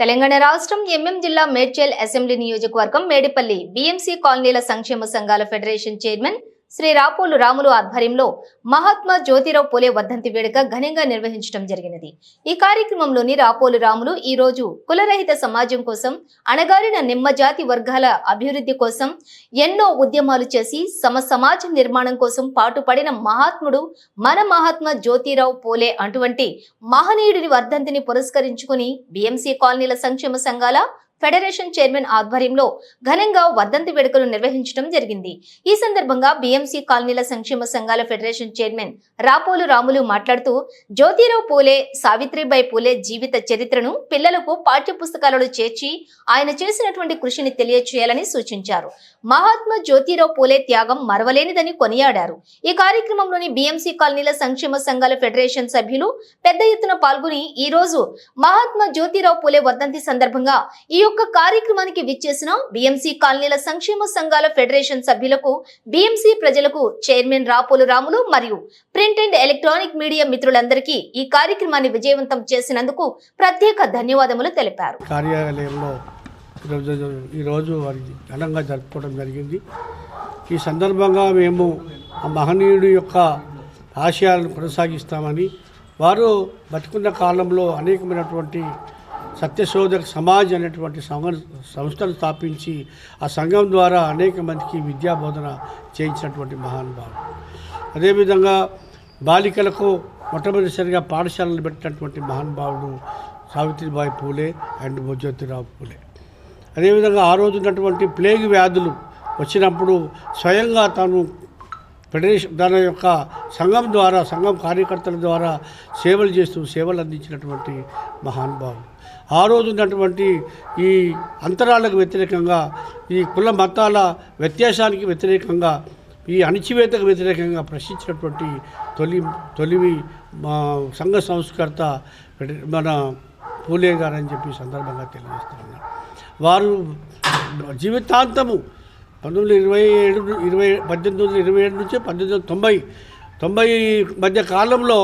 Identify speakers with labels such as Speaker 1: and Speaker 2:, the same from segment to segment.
Speaker 1: తెలంగాణ రాష్ట్రం ఎంఎం జిల్లా మేడ్చల్ అసెంబ్లీ నియోజకవర్గం మేడిపల్లి బీఎంసీ కాలనీల సంక్షేమ సంఘాల ఫెడరేషన్ చైర్మన్ శ్రీ రాపోలు రాములు ఆధ్వర్యంలో మహాత్మా జ్యోతిరావు పోలే వర్ధంతి వేడుక ఘనంగా నిర్వహించడం జరిగినది. ఈ కార్యక్రమంలోని రాపోలు రాములు ఈ రోజు కులరహిత సమాజం కోసం అణగారిన నిమ్మజాతి వర్గాల అభివృద్ధి కోసం ఎన్నో ఉద్యమాలు చేసి సమ సమాజ నిర్మాణం కోసం పాటుపడిన మహాత్ముడు మన మహాత్మా జ్యోతిరావు పోలే అటువంటి మహనీయుడిని వర్ధంతిని పురస్కరించుకుని బిఎంసీ కాలనీల సంక్షేమ సంఘాల ఫెడరేషన్ చైర్మన్ ఆధ్వర్యంలో ఘనంగా వర్ధంతి వేడుకలు నిర్వహించడం జరిగింది. ఈ సందర్భంగా బిఎంసీ కాలనీల సంక్షేమ సంఘాల ఫెడరేషన్ చైర్మన్ రాపోలు రాములు మాట్లాడుతూ జ్యోతిరావు పూలే సావిత్రిబాయి పూలే జీవిత చరిత్రను పిల్లలకు పాఠ్య పుస్తకాలలో చేర్చి ఆయన చేసినటువంటి కృషిని తెలియచేయాలని సూచించారు. మహాత్మా జ్యోతిరావు పూలే త్యాగం మరవలేనిదని కొనియాడారు. ఈ కార్యక్రమంలోని బిఎంసీ కాలనీల సంక్షేమ సంఘాల ఫెడరేషన్ సభ్యులు పెద్ద ఎత్తున పాల్గొని ఈ రోజు మహాత్మా జ్యోతిరావు పూలే వర్ధంతి సందర్భంగా ఈ యొక్క కార్యక్రమానికి విచ్చేసిన బిఎంసీ కాలనీల సంక్షేమ సంఘాల ఫెడరేషన్ సభ్యులకు బిఎంసీ ప్రజలకు చైర్మన్ రాపోలు రాములు మరియు ప్రింట్ అండ్ ఎలక్ట్రానిక్ మీడియా మిత్రులందరికీ ఈ కార్యక్రమాన్ని విజయవంతం చేసినందుకు ప్రత్యేక ధన్యవాదములు తెలిపారు.
Speaker 2: కార్యాలయంలో ఈరోజు వారి ఘనంగా జరుపుకోవడం జరిగింది. ఈ సందర్భంగా మేము ఆ మహనీయుడి యొక్క ఆశయాలను కొనసాగిస్తామని వారు బతుకున్న కాలంలో అనేకమైనటువంటి సత్యశోధక సమాజ్ అనేటువంటి సంస్థను స్థాపించి ఆ సంఘం ద్వారా అనేక మందికి విద్యా బోధన చేయించినటువంటి మహానుభావుడు అదేవిధంగా బాలికలకు మొట్టమొదటిసారిగా పాఠశాలలు పెట్టినటువంటి మహానుభావుడు సావిత్రిబాయి పూలే అండ్ జ్యోతిరావు పూలే. అదేవిధంగా ఆ రోజు ఉన్నటువంటి ప్లేగ్ వ్యాధులు వచ్చినప్పుడు స్వయంగా తాను ఫెడరేషన్ దాని యొక్క సంఘం ద్వారా సంఘం కార్యకర్తల ద్వారా సేవలు చేస్తూ సేవలు అందించినటువంటి మహానుభావులు ఆ రోజు ఉన్నటువంటి ఈ అంతరాలకు వ్యతిరేకంగా ఈ కుల మతాల వ్యత్యాసానికి వ్యతిరేకంగా ఈ అణిచివేతకు వ్యతిరేకంగా ప్రశ్నించినటువంటి తొలి తొలివి మా సంఘ సంస్కర్త మన పూలే గారు అని చెప్పి సందర్భంగా తెలియజేస్తున్నారు వారు జీవితాంతము పంతొమ్మిది ఇరవై ఏడు ఇరవై పద్దెనిమిది వందల ఇరవై ఏడు నుంచి పంతొమ్మిది వందల తొంభై తొంభై మధ్య కాలంలో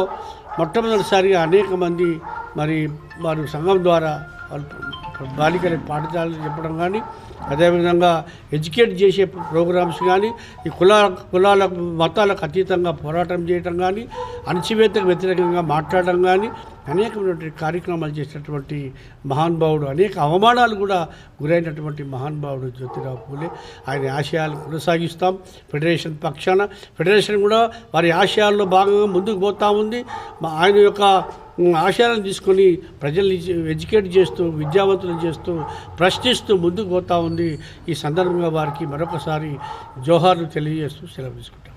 Speaker 2: మొట్టమొదటిసారిగా అనేక మంది మరి వారు సంఘం ద్వారా బాలికల పాఠశాలలు చెప్పడం కానీ అదేవిధంగా ఎడ్యుకేట్ చేసే ప్రోగ్రామ్స్ కానీ ఈ కుల కులాల మతాలకు అతీతంగా పోరాటం చేయటం కానీ అణచివేతకు వ్యతిరేకంగా మాట్లాడడం కానీ అనేకమైనటువంటి కార్యక్రమాలు చేసినటువంటి మహానుభావుడు అనేక అవమానాలు కూడా గురైనటువంటి మహానుభావుడు జ్యోతిరావు పూలే. ఆయన ఆశయాలు కొనసాగిస్తాం. ఫెడరేషన్ పక్షాన ఫెడరేషన్ కూడా వారి ఆశయాల్లో భాగంగా ముందుకు పోతా ఉంది. మా- ఆయన యొక్క ఆశయాలను తీసుకొని ప్రజల్ని ఎడ్యుకేట్ చేస్తూ విద్యావంతులు చేస్తూ ప్రశ్నిస్తూ ముందుకు పోతా ఉంది. ఈ సందర్భంగా వారికి మరొకసారి జోహార్లు తెలియజేస్తూ సెలవు తీసుకుంటాం